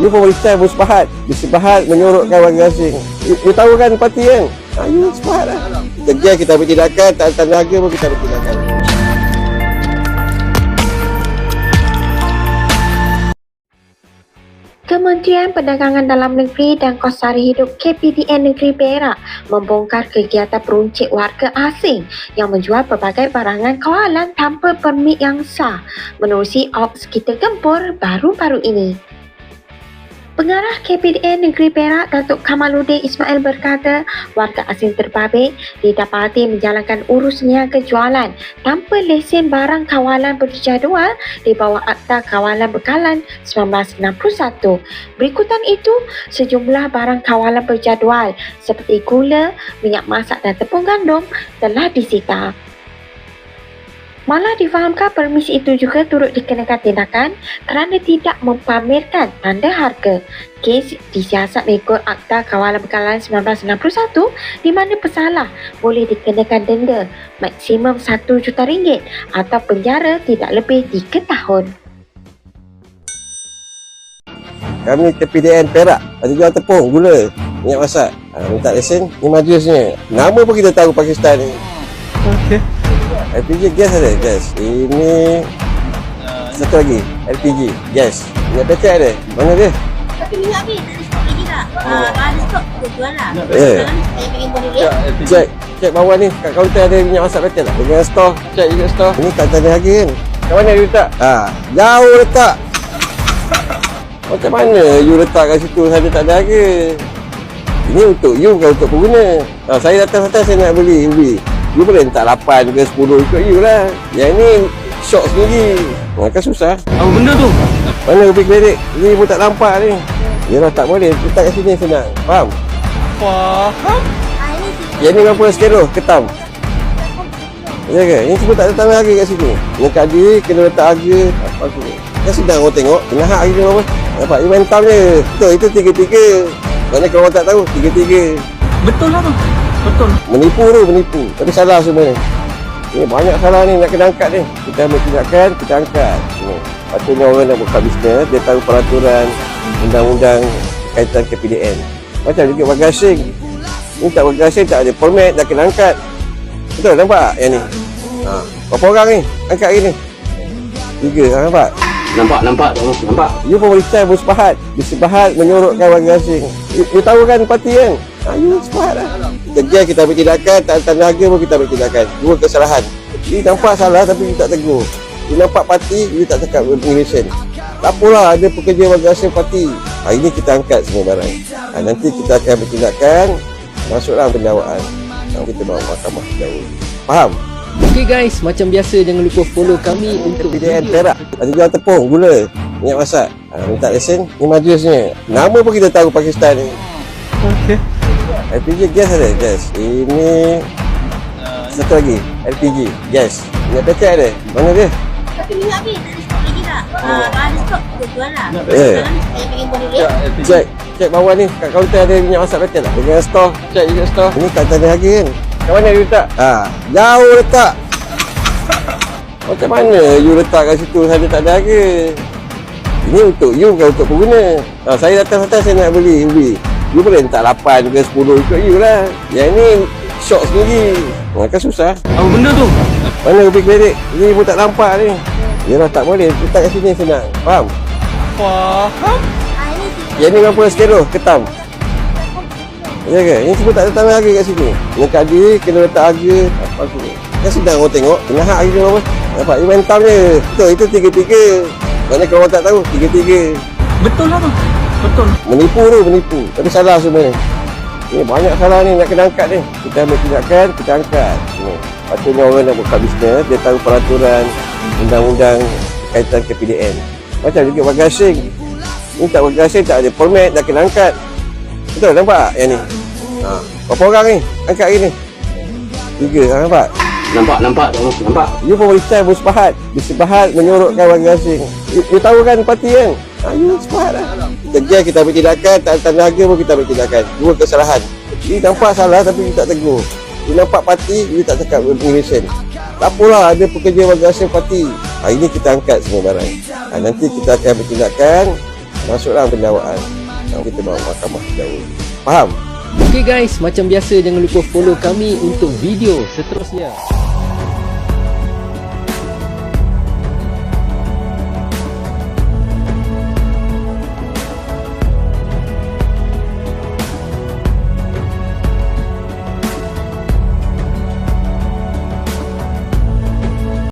You pemerintah bersepahat Bersepahat menyorokkan warga asing. You, tahu kan parti kan ha, You sepahat lah. Kerja kita ambil tindakan. Tak tanda harga pun kita ambil tindakan. Kementerian Perdagangan Dalam Negeri dan Kos Sari Hidup KPDN Negeri Perak membongkar kegiatan peruncit warga asing yang menjual pelbagai barangan kawalan tanpa permit yang sah menerusi Ops Kita Gempur baru-baru ini. Pengarah KPDN Negeri Perak Datuk Kamaluddin Ismail berkata warga asing terbabit didapati menjalankan urus niaga jualan tanpa lesen barang kawalan berjadual di bawah Akta Kawalan Bekalan 1961. Berikutan itu, sejumlah barang kawalan berjadual seperti gula, minyak masak dan tepung gandum telah disita. Malah difahamkan permisi itu juga turut dikenakan tindakan kerana tidak mempamerkan tanda harga. Kes disiasat mengikut Akta Kawalan Bekalan 1961 di mana pesalah boleh dikenakan denda maksimum 1 juta ringgit atau penjara tidak lebih 3 tahun. Kami KPDN Perak Ada jual tepung, gula, minyak masak ha, Minta lesen, ni majlisnya Nama pun kita tahu Pakistan ni Okey. LPG gas ada? Gas Ini Satu lagi LPG Gas Minyak pecat ada? Mana dia? Tapi minyak tak ada stok lagi tak? Ah, kalau ada stok, kita jual lah. Ya. Sekarang saya pengen boleh lihat. Cek Cek bawah ni Kat kaunter ada minyak masak pecat tak? Dengan store Cek juga store Ini tak tanda harga kan? Kat mana you letak? Ha, jauh letak Macam mana you letak kat situ Saya tak ada harga Ini untuk you bukan untuk pengguna ha, Saya datang-datang saya nak beli Beli You boleh letak 8 ke 10 ikut you lah. Yang ni Shop sendiri. Kan susah. Apa benda tu? Mana kopi kredit? Ni pun tak nampak ni. Yalah tak boleh. Letak kat sini senang. Faham? Faham. Ah, ini. Yang ni berapa sekero ketam. Ya ke? Ini semua tak ada tanda harga kat sini. Dengan kadi kena letak harga. Apa tu? Kan sedang orang tengok. Kena hak harga apa? Nampak? You main tam je. Betul itu tiga-tiga. Mana kalau orang tak tahu Tiga-tiga. Betul lah tu. Betul. Menipu tu menipu. Tapi salah semua ni. Ni banyak salah ni nak kena angkat ni. Kita ambil tindakan Kita angkat. Ni. Patutnya orang nak buka bisnes Dia tahu peraturan Undang-undang Kaitan KPDN Macam juga warga asing. Ni tak warga asing tak ada permit Dah kena angkat. Betul nampak yang ni? Ha. Berapa orang ni? Angkat hari ni? Tiga ha, nampak? Nampak, nampak, nampak. You pemerintah bersepahat. Bersepahat menyorokkan warga asing. You, you tahu kan parti kan You sepahat lah. Kerja kita ambil tindakan Tak ada tanda harga pun kita ambil tindakan Dua kesalahan. You nampak salah tapi you tak tegur. You nampak parti You tak cakap Malaysian Tak apalah ada pekerja warga asing parti. Hari ni kita angkat semua barang. Ha, Nanti kita akan ambil tindakan Masuklah pendakwaan ha, Kita bawa mahkamah jauh Faham? Okay guys, macam biasa jangan lupa follow kami untuk PDN Perak. Ada jual tepung, gula, minyak masak. Ha, Minta lesen, ni majlisnya. Nama pun kita tahu Pakistan ni. Okey. LPG gas ada? Gas Ini Satu lagi LPG Gas Minyak pecat ada? Mana dia? Tapi minyak habis, tak ada stok lagi tak? Ah, kalau ada stok, kita jual lah. Sekarang lihat. Cek Cek bawah ni Kat kaunter ada minyak masak pecat tak? Dengan store Cek juga store Ini tak tanda harga kan? Kat mana you letak? Ha, jauh letak Macam mana you letak kat situ Saya tak ada harga Ini untuk you bukan untuk pengguna ha, Saya datang-datang saya nak beli Beli You boleh letak 8 ke 10 ikut you lah Yang ni Shop sendiri. Ha, Kan susah. Apa benda tu? Mana kopi kredit? Ni pun tak nampak ni. Yalah tak boleh. Letak kat sini senang. Faham? Faham. Ah, ini. Yang ni berapa sekero ketam? Ya ke? Ini semua tak ada tanda harga kat sini. Dengan kadi kena letak harga. Apa tu? Kan sedang orang tengok. Kena hak harga apa? Nampak tam je. Betul itu tiga-tiga. Mana kalau orang tak tahu Tiga-tiga. Betul lah tu. Betul. Menipu tu menipu. Tapi salah semua. Ni Ni banyak salah ni nak kena angkat ni. Kita ambil tindakan Kita angkat. Ni. Patutnya orang nak buka bisnes Dia tahu peraturan Undang-undang Kaitan KPDN Macam juga warga asing. Ni tak warga asing tak ada permit Dah kena angkat. Betul nampak yang ni? Ha. Berapa orang ni? Angkat hari ni? Tiga ha, nampak? Nampak, nampak, nampak. You pemerintah bersepahat Bersepahat menyorokkan warga asing. You, you tahu kan parti kan You sepahat lah. Kerja kita ambil tindakan Tak ada tanda harga pun kita ambil tindakan. Dua kesalahan. You nampak salah tapi you tak tegur. You nampak parti You tak cakap Malaysian Tak apalah ada pekerja warga asing parti. Hari ni kita angkat semua barang. Ha, Nanti kita akan ambil tindakan masuklah pendakwaan yang kita bawa mahkamah jauh faham? Okay guys, macam biasa jangan lupa follow kami untuk video seterusnya.